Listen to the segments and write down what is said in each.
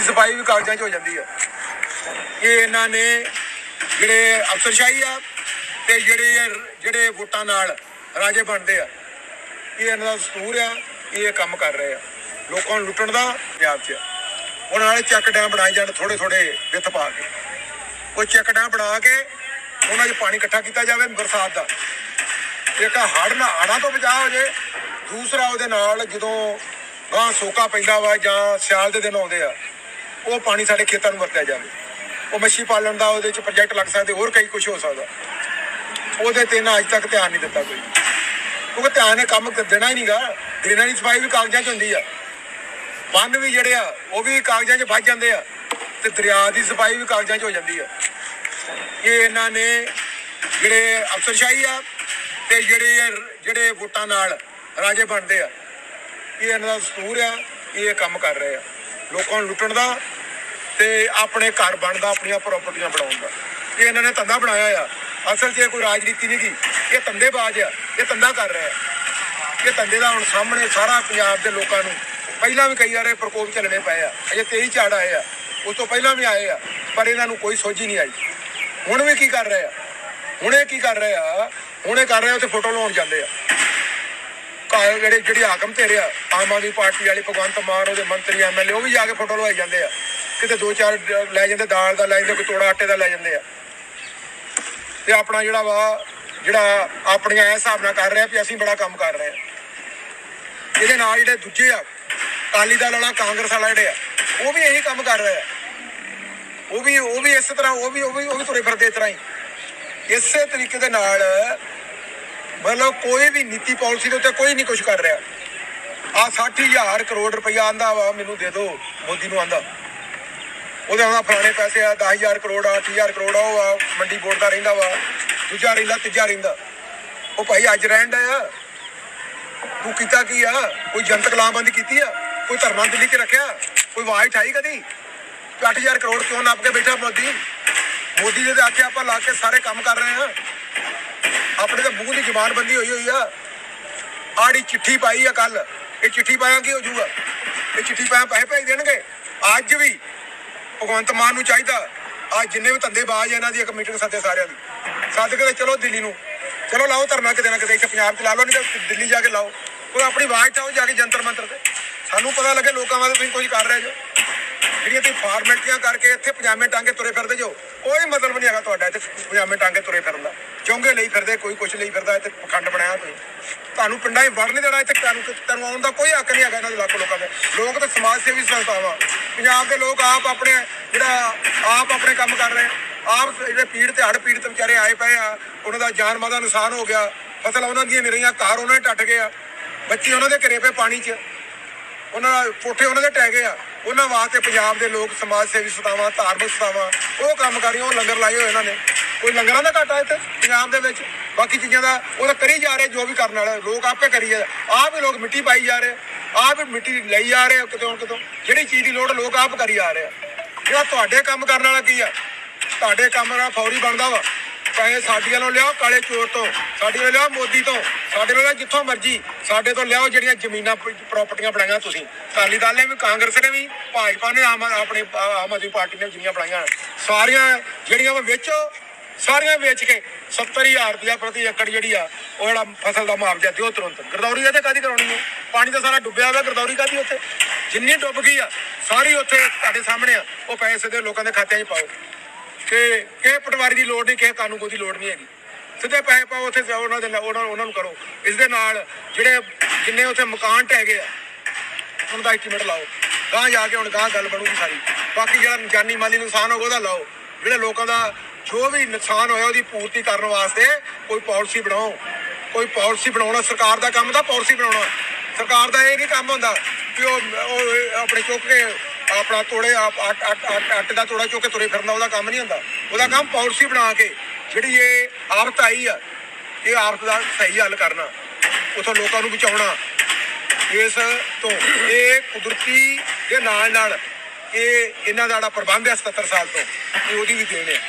ਦੀ ਸਫ਼ਾਈ ਵੀ ਕਾਗਜ਼ਾਂ 'ਚ ਹੋ ਜਾਂਦੀ ਆ। ਇਹ ਇਹਨਾਂ ਨੇ ਜਿਹੜੇ ਅਫਸਰਸ਼ਾਹੀ ਆ ਤੇ ਜਿਹੜੇ ਜਿਹੜੇ ਵੋਟਾਂ ਨਾਲ ਰਾਜੇ ਬਣਦੇ ਆ, ਇਹ ਇਹਨਾਂ ਦਾ ਸਤੂਰ ਆ, ਇਹ ਕੰਮ ਕਰ ਰਹੇ ਆ। ਲੋਕਾਂ ਨੂੰ ਲੁੱਟਣ ਦਾ ਪੰਜਾਬ 'ਚ ਉਹਨਾਂ ਨਾਲ ਚੱਕ ਡੈਮ ਬਣਾਏ ਜਾਣ ਥੋੜੇ ਥੋੜੇ ਵਿੱਥ ਪਾ ਕੇ। ਕੋਈ ਚੱਕ ਡੈਮ ਬਣਾ ਕੇ ਉਹਨਾਂ 'ਚ ਪਾਣੀ ਇਕੱਠਾ ਕੀਤਾ ਜਾਵੇ ਬਰਸਾਤ ਦਾ। ਇੱਕ ਹੜ੍ਹ ਨਾ ਹੜ੍ਹਾਂ ਤੋਂ ਬਚਾਅ ਹੋ ਜੇ, ਦੂਸਰਾ ਉਹਦੇ ਨਾਲ ਜਦੋਂ ਗਾਂ ਸੋਕਾ ਪੈਂਦਾ ਵਾ ਜਾਂ ਸਿਆਲ ਦੇ ਦਿਨ ਆਉਂਦੇ ਆ ਉਹ ਪਾਣੀ ਸਾਡੇ ਖੇਤਾਂ ਨੂੰ ਵਰਤਿਆ ਜਾਵੇ। ਉਹ ਮੱਛੀ ਪਾਲਣ ਦਾ ਉਹਦੇ 'ਚ ਪ੍ਰੋਜੈਕਟ ਲੱਗ ਸਕਦੇ, ਹੋਰ ਕਈ ਕੁਝ ਹੋ ਸਕਦਾ। ਉਹਦੇ ਤੇ ਨਾ ਅੱਜ ਤੱਕ ਧਿਆਨ ਨਹੀਂ ਦਿੱਤਾ ਕੋਈ। ਕਿਉਂਕਿ ਧਿਆਨ ਇਹ ਕੰਮ ਦੇਣਾ ਹੀ ਨਹੀਂਗਾ ਡਰੇਨਾਂ ਦੀ ਸਫ਼ਾਈ ਵੀ ਕਾਗਜ਼ਾਂ 'ਚ ਹੁੰਦੀ ਆ। ਬੰਨ ਵੀ ਜਿਹੜੇ ਆ, ਉਹ ਵੀ ਕਾਗਜ਼ਾਂ 'ਚ ਵੱਜ ਜਾਂਦੇ ਆ। ਤੇ ਦਰਿਆ ਦੀ ਸਫ਼ਾਈ ਵੀ ਕਾਗਜ਼ਾਂ 'ਚ ਹੋ ਜਾਂਦੀ ਆ। ਇਹ ਇਹਨਾਂ ਨੇ ਜਿਹੜੇ ਅਫਸਰਸ਼ਾਹੀ ਆ ਤੇ ਜਿਹੜੇ ਜਿਹੜੇ ਵੋਟਾਂ ਨਾਲ ਰਾਜੇ ਬਣਦੇ ਆ। ਇਹ ਇਹਨਾਂ ਦਾ ਸਤੂਰ ਆ, ਇਹ ਕੰਮ ਕਰ ਰਹੇ ਆ। ਲੋਕਾਂ ਨੂੰ ਲੁੱਟਣ ਦਾ ਤੇ ਆਪਣੇ ਘਰ ਬਣਦਾ, ਆਪਣੀਆਂ ਪ੍ਰਾਪਰਟੀਆਂ ਬਣਾਉਣ ਦਾ। ਇਹ ਇਹਨਾਂ ਨੇ ਧੰਦਾ ਬਣਾਇਆ ਆ। ਅਸਲ 'ਚ ਇਹ ਕੋਈ ਰਾਜਨੀਤੀ ਨਹੀਂ ਗੀ। ਇਹ ਧੰਦੇਬਾਜ਼ ਆ। ਇਹ ਧੰਦਾ ਕਰ ਰਿਹਾ ਇਹ ਧੰਦੇ ਦਾ ਹੁਣ ਸਾਹਮਣੇ ਸਾਰਾ ਪੰਜਾਬ ਦੇ ਲੋਕਾਂ ਨੂੰ ਪਹਿਲਾਂ ਵੀ ਕਈ ਵਾਰੇ ਪ੍ਰਕੋਪ ਚੱਲਣੇ ਪਏ ਆ। ਅਜੇ 23 ਝਾੜ ਆਏ ਆ। ਉਸ ਤੋਂ ਪਹਿਲਾਂ ਵੀ ਆਏ ਆ। ਪਰ ਇਹਨਾਂ ਨੂੰ ਕੋਈ ਸੋਝੀ ਨਹੀਂ ਆਈ। ਹੁਣ ਵੀ ਕੀ ਕਰ ਰਹੇ ਆ? ਹੁਣ ਇਹ ਕੀ ਕਰ ਰਹੇ ਆ? ਹੁਣ ਇਹ ਕਰ ਰਹੇ ਉੱਥੇ ਫੋਟੋ ਲਾਉਣ ਜਾਂਦੇ ਆ। ਘਰ ਜਿਹੜੇ, ਜਿਹੜੀ ਹਾਕਮ ਤੇ ਰਿਆ ਆਮ ਆਦਮੀ ਪਾਰਟੀ ਵਾਲੇ ਭਗਵੰਤ ਮਾਨ, ਉਹਦੇ ਮੰਤਰੀ ਐਮਐਲਏ ਉਹ ਵੀ ਜਾ ਕੇ ਫੋਟੋ ਲਵਾਈ ਜਾਂਦੇ ਆ। ਕਿਤੇ ਦੋ ਚਾਰ ਲੈ ਜਾਂਦੇ, ਦਾਲ ਦਾ ਲੈ ਜਾਂਦੇ, ਕੋਈ ਤੋੜਾ ਆਟੇ ਦਾ ਲੈ ਜਾਂਦੇ ਆ। ਤੇ ਆਪਣਾ ਜਿਹੜਾ ਵਾ, ਜਿਹੜਾ ਆਪਣੀਆਂ ਇਹ ਹਿਸਾਬ ਨਾਲ ਕਰ ਰਿਹਾ ਵੀ ਅਸੀਂ ਬੜਾ ਕੰਮ ਕਰ ਰਹੇ ਆ। ਇਹਦੇ ਨਾਲ ਜਿਹੜੇ ਦੂਜੇ ਆ, ਅਕਾਲੀ ਦਲ ਵਾਲਾ, ਕਾਂਗਰਸ ਵਾਲਾ ਜਿਹੜੇ ਆ, ਉਹ ਵੀ ਇਹੀ ਕੰਮ ਕਰ ਰਹੇ ਆ। ਉਹ ਵੀ ਉਹ ਵੀ ਇਸੇ ਤਰ੍ਹਾਂ, ਉਹ ਵੀ ਉਹ ਵੀ ਉਹ ਵੀ ਤੁਰੇ ਫਿਰਦੇ ਇਸ ਤਰ੍ਹਾਂ ਹੀ। ਇਸੇ ਤਰੀਕੇ ਦੇ ਨਾਲ ਮਤਲਬ ਕੋਈ ਵੀ ਨੀਤੀ ਪਾਲਿਸੀ ਦੇ ਉੱਤੇ ਕੋਈ ਨਹੀਂ ਕੁਝ ਕਰ ਰਿਹਾ। ਆ 60000 ਕਰੋੜ ਰੁਪਇਆ ਆਂਦਾ ਵਾ, ਮੈਨੂੰ ਦੇ ਦਿਓ, ਮੋਦੀ ਨੂੰ ਆਂਦਾ। ਉਹਦੇ ਆਉਂਦਾ ਫਲਾਣੇ ਪੈਸੇ ਆ 10000 ਕਰੋੜ ਆ 8000 ਕਰੋੜ ਆ, ਉਹ ਆ, ਮੰਡੀ ਬੋਰਡ ਦਾ ਰਹਿੰਦਾ ਵਾ, ਦੂਜਾ ਰਹਿੰਦਾ, ਤੀਜਾ ਰਹਿੰਦਾ। ਉਹ ਭਾਈ ਅੱਜ ਰਹਿਣ ਦਾ ਆ ਤੂੰ ਕੀਤਾ ਕੀ ਆ? ਕੋਈ ਜਨਤਕ ਲਾਮਬੰਦੀ ਕੀਤੀ ਆ? ਕੋਈ ਧਰਨਾ ਦਿੱਲੀ 'ਚ ਰੱਖਿਆ? ਕੋਈ ਆਵਾਜ਼ ਉਠਾਈ ਕਦੀ? ਕਿ 8000 ਕਰੋੜ ਕਿਉਂ ਨੱਪ ਕੇ ਬੈਠਾ ਮੋਦੀ? ਮੋਦੀ ਦੇ ਤੇ ਆਖੇ ਆਪਾਂ ਲਾ ਕੇ ਸਾਰੇ ਕੰਮ ਕਰ ਰਹੇ ਆ। ਆਪਣੇ ਤਾਂ ਮੂੰਹ ਦੀ ਜ਼ੁਬਾਨ ਬੰਦੀ ਹੋਈ ਹੋਈ ਆ। ਆੜੀ ਚਿੱਠੀ ਪਾਈ ਆ ਕੱਲ ਇਹ ਚਿੱਠੀ ਪਾਇਆ ਕੀ ਹੋ ਜਾਊਗਾ? ਇਹ ਚਿੱਠੀ ਪਾਇਆ ਪੈਸੇ ਭੇਜ ਦੇਣਗੇ। ਅੱਜ ਵੀ ਭਗਵੰਤ ਮਾਨ ਨੂੰ ਚਾਹੀਦਾ। ਆ ਜਿੰਨੇ ਵੀ ਧੰਦੇਬਾਜ਼ ਇਹਨਾਂ ਦੀ ਇੱਕ ਮੀਟਿੰਗ ਸੱਦੇ ਸਾਰਿਆਂ ਦੀ। ਸੱਦ ਕੇ ਚਲੋ ਦਿੱਲੀ ਨੂੰ। ਚਲੋ ਲਾਓ ਧਰਨਾ ਕਿਤੇ ਨਾ ਕਿਤੇ, ਇੱਥੇ ਪੰਜਾਬ 'ਚ ਲਾ ਲਓ, ਨਹੀਂ ਤਾਂ ਦਿੱਲੀ ਜਾ ਕੇ ਲਾਓ। ਕੋਈ ਆਪਣੀ ਆਵਾਜ਼ ਚਾਹੋ ਜਾ ਕੇ ਜੰਤਰ ਮੰਤਰ ਤੇ। ਸਾਨੂੰ ਪਤਾ ਲੱਗੇ ਲੋਕਾਂ ਵਾਸਤੇ ਤੁਸੀਂ ਕੁਝ ਕਰ ਰਹੇ ਜੋ ਜਿਹੜੀਆਂ ਤੁਸੀਂ ਫਾਰਮੈਲਟੀਆਂ ਕਰਕੇ ਇੱਥੇ ਪਜਾਮੇ ਟਾਂਗੇ ਤੁਰੇ ਫਿਰਦੇ ਜੋ, ਕੋਈ ਮਤਲਬ ਨਹੀਂ ਹੈਗਾ ਤੁਹਾਡਾ ਇੱਥੇ ਪਜਾਮੇ ਟਾਂਗੇ ਤੁਰੇ ਫਿਰਨ ਦਾ। ਚੌਂਗੇ ਲਈ ਫਿਰਦੇ, ਕੋਈ ਕੁਛ ਲਈ ਫਿਰਦਾ, ਇੱਥੇ ਪਖੰਡ ਬਣਾਇਆ ਤੁਸੀਂ। ਤੁਹਾਨੂੰ ਪਿੰਡਾਂ 'ਚ ਵੜ ਨਹੀਂ ਦੇਣਾ, ਇੱਥੇ ਤੁਹਾਨੂੰ ਤੁਹਾਨੂੰ ਆਉਣ ਦਾ ਕੋਈ ਹੱਕ ਨਹੀਂ ਹੈਗਾ ਇਹਨਾਂ ਦੇ ਲੱਖ ਲੋਕਾਂ ਦੇ। ਲੋਕ ਤਾਂ ਸਮਾਜ ਸੇਵੀ ਸੰਸਥਾਵਾਂ। ਪੰਜਾਬ ਦੇ ਲੋਕ ਆਪ ਆਪਣੇ, ਜਿਹੜਾ ਆਪ ਆਪਣੇ ਕੰਮ ਕਰ ਰਹੇ ਆਪ ਜਿਹੜੇ ਪੀੜ ਤੇ ਹੜ ਪੀੜਤ ਵਿਚਾਰੇ ਆਏ ਪਏ ਆ, ਉਹਨਾਂ ਦਾ ਜਾਨ ਮਾਲ ਦਾ ਨੁਕਸਾਨ ਹੋ ਗਿਆ। ਫਸਲ ਉਹਨਾਂ ਦੀਆਂ ਨਿਰੀਆਂ ਘਰ ਉਹਨਾਂ ਦੇ ਟੱਟ ਗਏ ਆ। ਬੱਚੇ ਉਹਨਾਂ ਦੇ ਘਰੇ ਪਏ ਪਾਣੀ 'ਚ। ਉਹਨਾਂ ਦਾ ਕੋਠੇ ਉਹਨਾਂ ਦੇ ਟਹਿ ਗਏ ਆ। ਉਹਨਾਂ ਵਾਸਤੇ ਪੰਜਾਬ ਦੇ ਲੋਕ, ਸਮਾਜ ਸੇਵੀ ਸੰਸਥਾਵਾਂ ਧਾਰਮਿਕ ਸੰਸਥਾਵਾਂ ਉਹ ਕੰਮ ਕਰ ਰਹੀਆਂ, ਉਹ ਲੰਗਰ ਲਾਏ ਹੋਏ ਇਹਨਾਂ ਨੇ। ਕੋਈ ਲੰਗਰਾਂ ਦਾ ਘਾਟਾ ਇੱਥੇ, ਪੰਜਾਬ ਦੇ ਵਿੱਚ? ਬਾਕੀ ਚੀਜ਼ਾਂ ਦਾ ਉਹ ਤਾਂ ਕਰੀ ਜਾ ਰਹੇ, ਜੋ ਵੀ ਕਰਨ ਵਾਲੇ, ਲੋਕ ਆਪੇ ਕਰੀ ਜਾ ਆਪ ਹੀ ਲੋਕ ਮਿੱਟੀ ਪਾਈ ਜਾ ਰਹੇ, ਆਪ ਹੀ ਮਿੱਟੀ ਲਈ ਜਾ ਰਹੇ, ਕਿਤੋਂ ਕਿਤੋਂ। ਜਿਹੜੀ ਚੀਜ਼ ਦੀ ਲੋੜ, ਲੋਕ ਆਪ ਕਰੀ ਜਾ ਰਹੇ ਆ। ਜਿਹੜਾ ਤੁਹਾਡੇ ਕੰਮ ਕਰਨ ਵਾਲਾ ਕੀ ਆ? ਤੁਹਾਡੇ ਕੰਮ ਨਾਲ ਫੌਰੀ ਬਣਦਾ ਵਾ। ਪੈਸੇ ਸਾਡੀਆਂ ਨੂੰ ਲਿਆਓ, ਕਾਲੇ ਚੋਰ ਤੋਂ। ਸਾਡੀਆਂ ਨੂੰ ਲਿਆਓ, ਮੋਦੀ ਤੋਂ। ਸਾਡੇ ਨਾਲ ਲਿਆਓ, ਜਿੱਥੋਂ ਮਰਜ਼ੀ। ਸਾਡੇ ਤੋਂ ਲਿਆਓ ਜਿਹੜੀਆਂ ਜ਼ਮੀਨਾਂ ਪ- ਪ੍ਰਾਪਰਟੀਆਂ ਬਣਾਈਆਂ ਤੁਸੀਂ। ਅਕਾਲੀ ਦਲ ਨੇ ਵੀ, ਕਾਂਗਰਸ ਨੇ ਵੀ, ਭਾਜਪਾ ਨੇ ਆਮ ਆਪਣੀ, ਆਮ ਆਦਮੀ ਪਾਰਟੀ ਨੇ ਵੀ ਜਿੰਨੀਆਂ ਬਣਾਈਆਂ। ਸਾਰੀਆਂ ਜਿਹੜੀਆਂ ਵਾ ਵੇਚੋ, ਸਾਰੀਆਂ ਵੇਚ ਕੇ 70000 ਰੁਪਇਆ ਪ੍ਰਤੀ ਏਕੜ ਜਿਹੜੀ ਆ, ਉਹ ਜਿਹੜਾ ਫਸਲ ਦਾ ਮੁਆਵਜ਼ਾ ਦਿਓ ਤੁਰੰਤ। ਗਰਦੌਰੀ ਇਹਦੇ ਕਾਦੀ ਕਰਾਉਣੀ ਹੈ ਪਾਣੀ ਤਾਂ ਸਾਰਾ ਡੁੱਬਿਆ ਹੋਇਆ ਗਰਦੌਰੀ ਕਾਦੀ ਉੱਥੇ? ਜਿੰਨੀ ਡੁੱਬ ਗਈ ਆ, ਸਾਰੀ ਉੱਥੇ ਤੁਹਾਡੇ ਸਾਹਮਣੇ ਆ। ਉਹ ਪੈਸੇ ਦੇ ਲੋਕਾਂ ਦੇ ਖਾਤਿਆਂ 'ਚ ਪਾਓ। ਕਿ ਕਿਸੇ ਪਟਵਾਰੀ ਦੀ ਲੋੜ ਨਹੀਂ, ਕਿਸੇ ਕਾਨੂੰਗੋ ਦੀ ਲੋੜ ਨਹੀਂ ਹੈਗੀ। ਸਿੱਧੇ ਪੈਸੇ ਪਾਓ, ਉੱਥੇ ਜਾਓ, ਉਹਨਾਂ ਦੇ ਨਾਲ- ਉਹਨਾਂ ਉਹਨਾਂ ਨੂੰ ਕਰੋ। ਇਸ ਦੇ ਨਾਲ ਜਿਹੜੇ ਜਿੰਨੇ ਉੱਥੇ ਮਕਾਨ ਢਹਿ ਗਏ ਆ, ਉਹਨਾਂ ਦਾ ਐਸਟੀਮੇਟ ਲਾਓ। ਗਾਂ ਜਾ ਕੇ ਹੁਣ ਗਾਂ ਗੱਲ ਬਣੂਗੀ ਸਾਰੀ। ਬਾਕੀ ਜਿਹੜਾ ਜਾਨੀ ਮਾਲੀ ਨੁਕਸਾਨ ਹੋਗਾ ਉਹਦਾ ਲਾਓ। ਜਿਹੜੇ ਲੋਕਾਂ ਦਾ ਜੋ ਵੀ ਨੁਕਸਾਨ ਹੋਇਆ, ਉਹਦੀ ਪੂਰਤੀ ਕਰਨ ਵਾਸਤੇ ਕੋਈ ਪਾਲਿਸੀ ਬਣਾਓ। ਕੋਈ ਪਾਲਿਸੀ ਬਣਾਉਣਾ, ਸਰਕਾਰ ਦਾ ਕੰਮ ਤਾਂ ਪਾਲਿਸੀ ਬਣਾਉਣਾ। ਸਰਕਾਰ ਦਾ ਇਹ ਨਹੀਂ ਕੰਮ ਹੁੰਦਾ ਕਿ ਉਹ ਉਹ ਆਪਣੇ ਚੁੱਕ ਕੇ, ਆਪਣਾ ਤੋੜੇ, ਆਪ ਅੱਟ ਅੱਟ ਅੱਟ ਅੱਟ ਦਾ ਤੋੜਾ ਚੁੱਕ ਕੇ ਤੁਰੇ ਫਿਰਨਾ ਉਹਦਾ ਕੰਮ ਨਹੀਂ ਹੁੰਦਾ। ਉਹਦਾ ਕੰਮ ਪਾਲਿਸੀ ਬਣਾ ਕੇ ਜਿਹੜੀ ਇਹ ਆਫਤ ਆਈ ਆ, ਇਹ ਆਫਤ ਦਾ ਸਹੀ ਹੱਲ ਕਰਨਾ, ਉਥੋਂ ਲੋਕਾਂ ਨੂੰ ਬਚਾਉਣਾ। ਇਸ ਤੋਂ ਇਹ ਕੁਦਰਤੀ ਦੇ ਨਾਲ ਨਾਲ ਇਹ ਇਹਨਾਂ ਦਾ ਜਿਹੜਾ ਪ੍ਰਬੰਧ ਹੈ 77 ਸਾਲ ਤੋਂ, ਇਹ ਉਹਦੀ ਵੀ ਦੇਣ ਹੈ।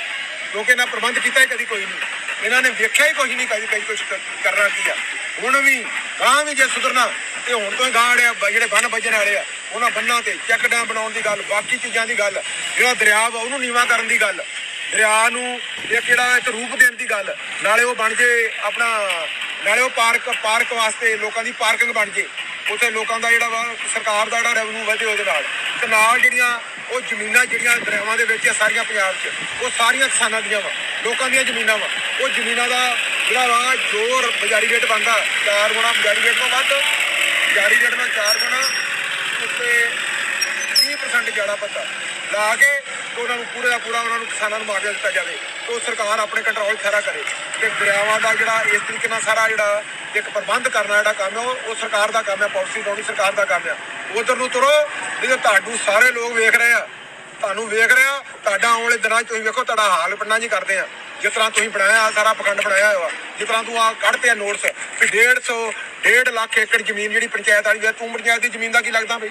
ਕਿਉਂਕਿ ਇਹਨਾਂ ਪ੍ਰਬੰਧ ਕੀਤਾ ਹੀ ਕਦੀ ਕੋਈ ਨਹੀਂ। ਇਹਨਾਂ ਨੇ ਵੇਖਿਆ ਹੀ ਕੁਝ ਨਹੀਂ ਕਦੀ ਕਦੀ ਕੁਝ ਕਰਨਾ ਕੀ ਆ। ਹੁਣ ਵੀ ਗਾਂ ਵੀ ਜੇ ਸੁਧਰਨਾ, ਤੇ ਹੁਣ ਤੋਂ ਹੀ ਗਾਂ ਜਿਹੜੇ ਜਿਹੜੇ ਬੰਨ ਵੱਜਣ ਵਾਲੇ ਆ, ਉਹਨਾਂ ਬੰਨਾਂ ਤੇ ਚੈੱਕ ਡੈਮ ਬਣਾਉਣ ਦੀ ਗੱਲ, ਬਾਕੀ ਚੀਜ਼ਾਂ ਦੀ ਗੱਲ, ਜਿਹੜਾ ਦਰਿਆ ਵਾ, ਉਹਨੂੰ ਨੀਵਾ ਕਰਨ ਦੀ ਗੱਲ। ਦਰਿਆ ਨੂੰ ਇੱਕ ਜਿਹੜਾ ਇੱਕ ਰੂਪ ਦੇਣ ਦੀ ਗੱਲ। ਨਾਲੇ ਉਹ ਬਣ ਜੇ ਆਪਣਾ, ਨਾਲੇ ਉਹ ਪਾਰਕ ਪਾਰਕ ਵਾਸਤੇ ਲੋਕਾਂ ਦੀ ਪਾਰਕਿੰਗ ਬਣ ਜੇ। ਉੱਥੇ ਲੋਕਾਂ ਦਾ ਜਿਹੜਾ ਵਾ, ਸਰਕਾਰ ਦਾ ਜਿਹੜਾ ਰੈਵਨਿਊ ਵਧੇ ਉਹਦੇ ਨਾਲ। ਤੇ ਨਾਲ ਜਿਹੜੀਆਂ, ਉਹ ਜ਼ਮੀਨਾਂ ਜਿਹੜੀਆਂ ਦਰਿਆਵਾਂ ਦੇ ਵਿੱਚ ਆ ਸਾਰੀਆਂ ਪੰਜਾਬ 'ਚ, ਉਹ ਸਾਰੀਆਂ ਕਿਸਾਨਾਂ ਦੀਆਂ ਵਾ, ਲੋਕਾਂ ਦੀਆਂ ਜ਼ਮੀਨਾਂ ਵਾ। ਉਹ ਜ਼ਮੀਨਾਂ ਦਾ ਜਿਹੜਾ ਵਾ, ਜ਼ੋਰ ਰ- ਬਜ਼ਾਰੀ ਰੇਟ ਬਣਦਾ। ਚਾਰ ਗੁਣਾ ਬਜ਼ਾਰੀ ਰੇਟ ਤੋਂ ਵੱਧ, ਬਜ਼ਾਰੀ ਰੇਟ ਨਾਲ ਚਾਰ ਗੁਣਾ, ਉੱਤੇ 30% ਜ਼ਿਆਦਾ ਪੱਤਾ। ਲਾ ਕੇ ਤੇ ਉਹਨਾਂ ਨੂੰ ਪੂਰੇ ਦਾ ਪੂਰਾ ਉਹਨਾਂ ਨੂੰ ਕਿਸਾਨਾਂ ਨੂੰ ਮੁਆਵਜ਼ਾ ਦਿੱਤਾ ਜਾਵੇ ਤੇ ਉਹ ਸਰਕਾਰ ਆਪਣੇ ਕੰਟਰੋਲ ਖਰਾ ਕਰੇ ਤੇ ਦਰਿਆਵਾਂ ਦਾ ਜਿਹੜਾ ਇਸ ਤਰੀਕੇ ਨਾਲ ਸਾਰਾ ਜਿਹੜਾ ਇੱਕ ਪ੍ਰਬੰਧ ਕਰਨਾ ਜਿਹੜਾ ਕੰਮ ਹੈ, ਉਹ ਸਰਕਾਰ ਦਾ ਕੰਮ ਹੈ ਪਾਲਿਸੀ ਬਣਾਉਣੀ ਸਰਕਾਰ ਦਾ ਕੰਮ ਹੈ। ਉਧਰ ਨੂੰ ਤੁਰੋ ਜਿਹਦੇ ਤੁਹਾਨੂੰ ਸਾਰੇ ਲੋਕ ਵੇਖ ਰਹੇ ਆ। ਤੁਹਾਨੂੰ ਵੇਖ ਰਹੇ ਆ, ਤੁਹਾਡਾ ਆਉਣ ਵਾਲੇ ਦਿਨਾਂ 'ਚ ਤੁਸੀਂ ਵੇਖੋ ਤੁਹਾਡਾ ਹਾਲ ਪਿੰਡਾਂ ਜੀ ਕਰਦੇ ਆ। ਜਿਸ ਤਰ੍ਹਾਂ ਤੁਸੀਂ ਬਣਾਇਆ ਸਾਰਾ ਪਖੰਡ ਬਣਾਇਆ ਹੋਇਆ। ਜਿਸ ਤਰ੍ਹਾਂ ਤੂੰ ਆ ਕੱਢਤੇ ਆ ਨੋਟਸ ਵੀ 150 1.5 ਲੱਖ ਏਕੜ ਜ਼ਮੀਨ ਜਿਹੜੀ ਪੰਚਾਇਤ ਵਾਲੀ ਹੈ, ਤੂੰ ਪੰਚਾਇਤ ਦੀ ਜ਼ਮੀਨ ਦਾ ਕੀ ਲੱਗਦਾ ਬਈ?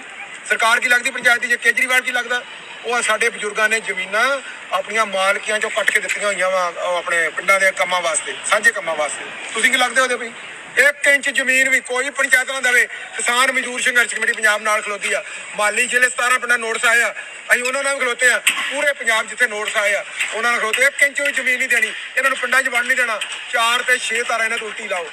ਸਰਕਾਰ ਕੀ ਲੱਗਦੀ, ਪੰਚਾਇਤ ਦੀ ਜੇ ਕੇਜਰੀਵਾਲ ਕੀ ਲੱਗਦਾ? ਉਹ ਸਾਡੇ ਬਜ਼ੁਰਗਾਂ ਨੇ ਜ਼ਮੀਨਾਂ ਆਪਣੀਆਂ ਮਾਲਕੀਆਂ ਚੋਂ ਕੱਟ ਕੇ ਦਿੱਤੀਆਂ ਹੋਈਆਂ ਵਾ, ਉਹ ਆਪਣੇ ਪਿੰਡਾਂ ਦੇ ਕੰਮਾਂ ਵਾਸਤੇ, ਸਾਂਝੇ ਕੰਮਾਂ ਵਾਸਤੇ। ਤੁਸੀਂ ਕੀ ਲੱਗਦੇ ਉਹਦੇ ਬਈ? ਇੱਕ ਇੰਚ ਜ਼ਮੀਨ ਵੀ ਕੋਈ ਪੰਚਾਇਤ ਨਾ ਦੇਵੇ ਕਿਸਾਨ ਮਜ਼ਦੂਰ ਸੰਘਰਸ਼ ਕਮੇਟੀ ਪੰਜਾਬ ਨਾਲ ਖਲੋਤੀ ਆ। ਮਾਲੀ ਜ਼ਿਲ੍ਹੇ 17 ਪਿੰਡਾਂ ਨੋਟਿਸ ਆਏ ਆ। ਅਸੀਂ ਉਹਨਾਂ ਨਾਲ ਵੀ ਖਲੋਤੇ ਆ। ਪੂਰੇ ਪੰਜਾਬ ਜਿੱਥੇ ਨੋਟਿਸ ਆਏ ਆ, ਉਹਨਾਂ ਨਾਲ ਖਲੋਤੇ ਇੱਕ ਇੰਚ ਵੀ ਜ਼ਮੀਨ ਨਹੀਂ ਦੇਣੀ। ਇਹਨਾਂ ਨੂੰ ਪਿੰਡਾਂ 'ਚ ਵੰਡ ਨਹੀਂ ਦੇਣਾ। ਚਾਰ ਤੇ 6 ਤਾਰਾ ਇਹਨਾਂ ਤੋਂ ਉਲਟੀ ਲਾਓ।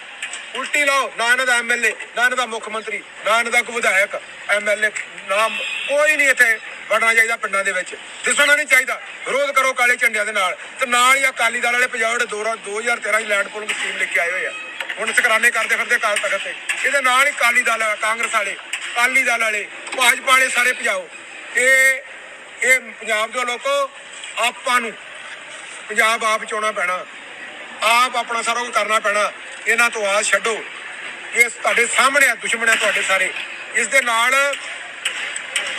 ਉਲਟੀ ਲਾਓ। ਨਾ ਇਹਨਾਂ ਦਾ ਐਮਐਲਏ ਨਾ ਇਹਨਾਂ ਦਾ ਮੁੱਖ ਮੰਤਰੀ, ਨਾ ਇਹਨਾਂ ਦਾ ਕੋਈ ਵਿਧਾਇਕ ਐਮਐਲਏ ਨਾ ਕੋਈ ਨਹੀਂ ਇੱਥੇ ਵੜਨਾ ਚਾਹੀਦਾ ਪਿੰਡਾਂ ਦੇ ਵਿੱਚ। ਦਿਸਣਾ ਨਹੀਂ ਚਾਹੀਦਾ। ਵਿਰੋਧ ਕਰੋ ਕਾਲੇ ਝੰਡਿਆਂ ਦੇ ਨਾਲ। ਤੇ ਨਾਲ ਹੀ ਅਕਾਲੀ ਦਲ ਵਾਲੇ ਪੰਜਾਬ ਜਿਹੜੇ 2013 ਚ ਲੈਂਡ ਪੂਲਿੰਗ ਸਕੀਮ ਲੈ ਕੇ ਆਏ ਹੋਏ ਆ। ਹੁਣ ਸਕਰਾਨੇ ਕਰਦੇ ਫਿਰਦੇ ਕਾਲ ਤਖਤ ਤੇ। ਇਹਦੇ ਨਾਲ ਹੀ ਅਕਾਲੀ ਦਲ ਕਾਂਗਰਸ ਵਾਲੇ, ਅਕਾਲੀ ਦਲ ਵਾਲੇ, ਭਾਜਪਾ ਵਾਲੇ ਸਾਰੇ ਭਜਾਓ। ਇਹ ਇਹ ਪੰਜਾਬ ਦੇ ਲੋਕੋ, ਆਪਾਂ ਨੂੰ ਪੰਜਾਬ ਆਪ ਚੋਣਾ ਪੈਣਾ। ਆਪ ਆਪਣਾ ਸਾਰਾ ਕੁਝ ਕਰਨਾ ਪੈਣਾ। ਇਹਨਾਂ ਤੋਂ ਆਸ ਛੱਡੋ। ਇਹ ਤੁਹਾਡੇ ਸਾਹਮਣੇ ਆ, ਦੁਸ਼ਮਣ ਆ ਤੁਹਾਡੇ ਸਾਰੇ। ਇਸ ਦੇ ਨਾਲ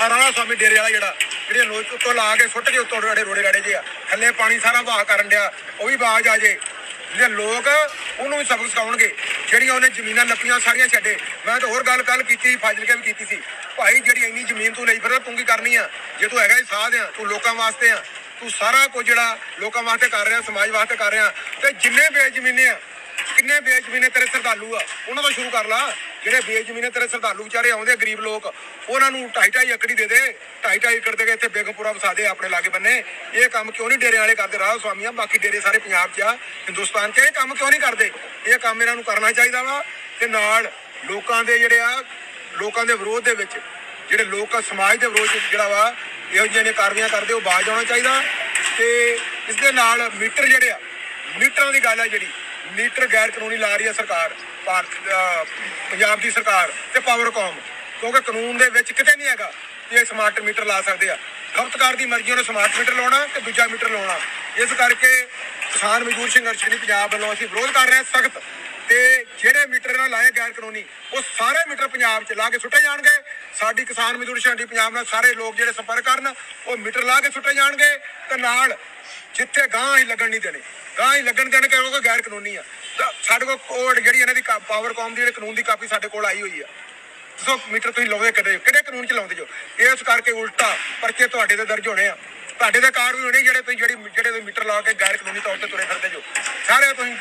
ਆਹ ਰਾਣਾ ਸਵਾਮੀ ਡੇਰੇ ਵਾਲਾ ਜਿਹੜਾ, ਜਿਹੜੇ ਲੋਕ ਉੱਤੋਂ ਲਾ ਕੇ ਸੁੱਟ ਕੇ ਉੱਤੋਂ ਰੋੜੇ ਰੋੜੇ ਰਾੜੇ ਜੇ ਆ। ਥੱਲੇ ਪਾਣੀ ਸਾਰਾ ਵਹਾ ਕਰਨ ਡਿਆ, ਉਹ ਵੀ ਬਾਜ ਆ ਜੇ। ਜਿਹੜੇ ਲੋਕ ਉਹਨੂੰ ਵੀ ਸਬਕ ਸਿਖਾਉਣਗੇ, ਜਿਹੜੀਆਂ ਉਹਨੇ ਜ਼ਮੀਨਾਂ ਨੱਪੀਆਂ, ਸਾਰੀਆਂ ਛੱਡੇ। ਮੈਂ ਤਾਂ ਹੋਰ ਗੱਲ ਕੱਲ ਕੀਤੀ, ਫਾਜ਼ਿਲਕੇ ਵੀ ਕੀਤੀ ਸੀ। ਭਾਈ, ਜਿਹੜੀ ਇੰਨੀ ਜ਼ਮੀਨ ਤੂੰ ਲਈ ਫਿਰਦਾ, ਤੂੰ ਕੀ ਕਰਨੀ ਆ? ਜੇ ਤੂੰ ਹੈਗਾ ਹੀ ਸਾਧ ਆ, ਤੂੰ ਲੋਕਾਂ ਵਾਸਤੇ ਆ, ਤੂੰ ਸਾਰਾ ਕੁਝ ਜਿਹੜਾ ਲੋਕਾਂ ਵਾਸਤੇ ਕਰ ਰਿਹਾ, ਸਮਾਜ ਵਾਸਤੇ ਕਰ ਰਿਹਾ, ਤੇ ਜਿੰਨੇ ਬੇਜ਼ਮੀਨੇ ਆ, ਕਿੰਨੇ ਬੇਜ਼ਮੀਨੇ ਤੇਰੇ ਸਰਦਾਲੂ ਆ, ਉਹਨਾਂ ਤੋਂ ਸ਼ੁਰੂ ਕਰ ਲਾ। ਜਿਹੜੇ ਬੇਜ਼ਮੀਨੇ ਤੇਰੇ ਸਰਦਾਲੂ ਵਿਚਾਰੇ ਆਉਂਦੇ ਆ, ਗਰੀਬ ਲੋਕ, ਉਹਨਾਂ ਨੂੰ ਢਾਈ ਢਾਈ ਏਕੜੀ ਦੇ ਦੇ, ਢਾਈ ਢਾਈ ਏਕੜ ਦੇ ਕੇ ਇੱਥੇ ਬੇਗਮਪੁਰਾ ਵਸਾ ਦੇ ਆਪਣੇ ਲਾਗੇ ਬੰਨੇ। ਇਹ ਕੰਮ ਕਿਉਂ ਨਹੀਂ ਡੇਰੇ ਵਾਲੇ ਕਰਦੇ? ਰਾਹ ਸਵਾਮੀਆਂ ਬਾਕੀ ਡੇਰੇ ਸਾਰੇ ਪੰਜਾਬ 'ਚ ਆ, ਹਿੰਦੁਸਤਾਨ 'ਚ ਇਹ ਕੰਮ ਕਿਉਂ ਨਹੀਂ ਕਰਦੇ? ਇਹ ਕੰਮ ਇਹਨਾਂ ਨੂੰ ਕਰਨਾ ਚਾਹੀਦਾ ਵਾ ਤੇ ਨਾਲ ਲੋਕਾਂ ਦੇ ਜਿਹੜੇ ਆ, ਲੋਕਾਂ ਦੇ ਵਿਰੋਧ ਦੇ ਵਿੱਚ, ਜਿਹੜੇ ਲੋਕ ਸਮਾਜ ਦੇ ਵਿਰੋਧ 'ਚ ਜਿਹੜਾ ਵਾ, ਇਹੋ ਜਿਹੀਆਂ ਨੇ ਕਾਰਵਾਈਆਂ ਕਰਦੇ, ਉਹ ਬਾਜ ਆਉਣਾ ਚਾਹੀਦਾ ਤੇ ਇਸ ਦੇ ਨਾਲ ਮੀਟਰ ਜਿਹੜੇ ਆ, ਮੀਟਰਾਂ ਦੀ ਗੱਲ ਆ ਜਿਹੜੀ, ਮੀਟਰ ਗੈਰ ਕਾਨੂੰਨੀ ਲਾ ਰਹੀ ਹੈ ਸਰਕਾਰ। ਭਾਰਤ ਪੰਜਾਬ ਦੀ ਸਰਕਾਰ ਤੇ ਪਾਵਰਕਾਮ ਕਿਉਂਕਿ ਕਾਨੂੰਨ ਦੇ ਵਿੱਚ ਕਿਤੇ ਨਹੀਂ ਹੈਗਾ ਕਿ ਇਹ ਸਮਾਰਟ ਮੀਟਰ ਲਾ ਸਕਦੇ ਆ। ਖਪਤਕਾਰ ਦੀ ਮਰਜ਼ੀ ਉਹਨੇ ਸਮਾਰਟ ਮੀਟਰ ਲਾਉਣਾ ਤੇ ਦੂਜਾ ਮੀਟਰ ਲਾਉਣਾ। ਇਸ ਕਰਕੇ ਕਿਸਾਨ ਮਜ਼ਦੂਰ ਸੰਘਰਸ਼ ਕਮੇਟੀ ਪੰਜਾਬ ਵੱਲੋਂ ਅਸੀਂ ਵਿਰੋਧ ਕਰ ਰਹੇ ਹਾਂ, ਸਖਤ ਤੇ ਜਿਹੜੇ ਮੀਟਰ ਨਾਲ ਲਾਏ ਗੈਰ ਕਾਨੂੰਨੀ, ਉਹ ਸਾਰੇ ਮੀਟਰ ਪੰਜਾਬ 'ਚ ਲਾ ਕੇ ਸੁੱਟੇ ਜਾਣਗੇ। ਸਾਡੀ ਕਿਸਾਨ ਮਜ਼ਦੂਰ ਸੰਘਰਸ਼ ਪੰਜਾਬ ਨਾਲ ਸਾਰੇ ਲੋਕ ਜਿਹੜੇ ਸੰਪਰਕ ਕਰਨ, ਉਹ ਮੀਟਰ ਲਾ ਕੇ ਸੁੱਟੇ ਜਾਣਗੇ ਤੇ ਨਾਲ ਜਿੱਥੇ ਗਾਂ ਹੀ ਲੱਗਣ ਨਹੀਂ ਦੇਣੇ। ਗਾਂ ਹੀ ਲੱਗਣ ਦੇਣ ਕਿਉਂਕਿ ਗੈਰ ਕਾਨੂੰਨੀ ਆ। ਤਾਂ ਸਾਡੇ ਕੋਲ ਕੋਡ ਜਿਹੜੀ ਇਹਨਾਂ ਦੀ ਪਾਵਰ ਕਾਮ ਦੀ ਜਿਹੜੀ ਕਾਨੂੰਨ ਦੀ ਕਾਪੀ ਸਾਡੇ ਕੋਲ ਆਈ ਹੋਈ ਆ। ਦੱਸੋ ਮੀਟਰ ਤੁਸੀਂ ਲਾਉਂਦੇ ਕਿਹੜੇ ਕਿਹੜੇ ਕਾਨੂੰਨ ਚ ਲਾਉਂਦੇ ਜੋ? ਇਸ ਕਰਕੇ ਉਲਟਾ ਪਰਚੇ ਤੁਹਾਡੇ ਤੇ ਦਰਜ ਹੋਣੇ ਆ। ਤੁਹਾਡੇ ਦੇ ਕਾਰ ਵੀ ਹੋਣੇ ਜਿਹੜੇ ਤੁਸੀਂ ਜਿਹੜੀ, ਜਿਹੜੇ ਤੁਸੀਂ ਮੀਟਰ ਲਾ ਕੇ ਗੈਰ ਕਾਨੂੰਨੀ ਤੌਰ ਤੇ ਤੁਰੇ ਫਿਰਦੇ ਜੋ। ਸਾਰੇ ਤੁਸੀਂ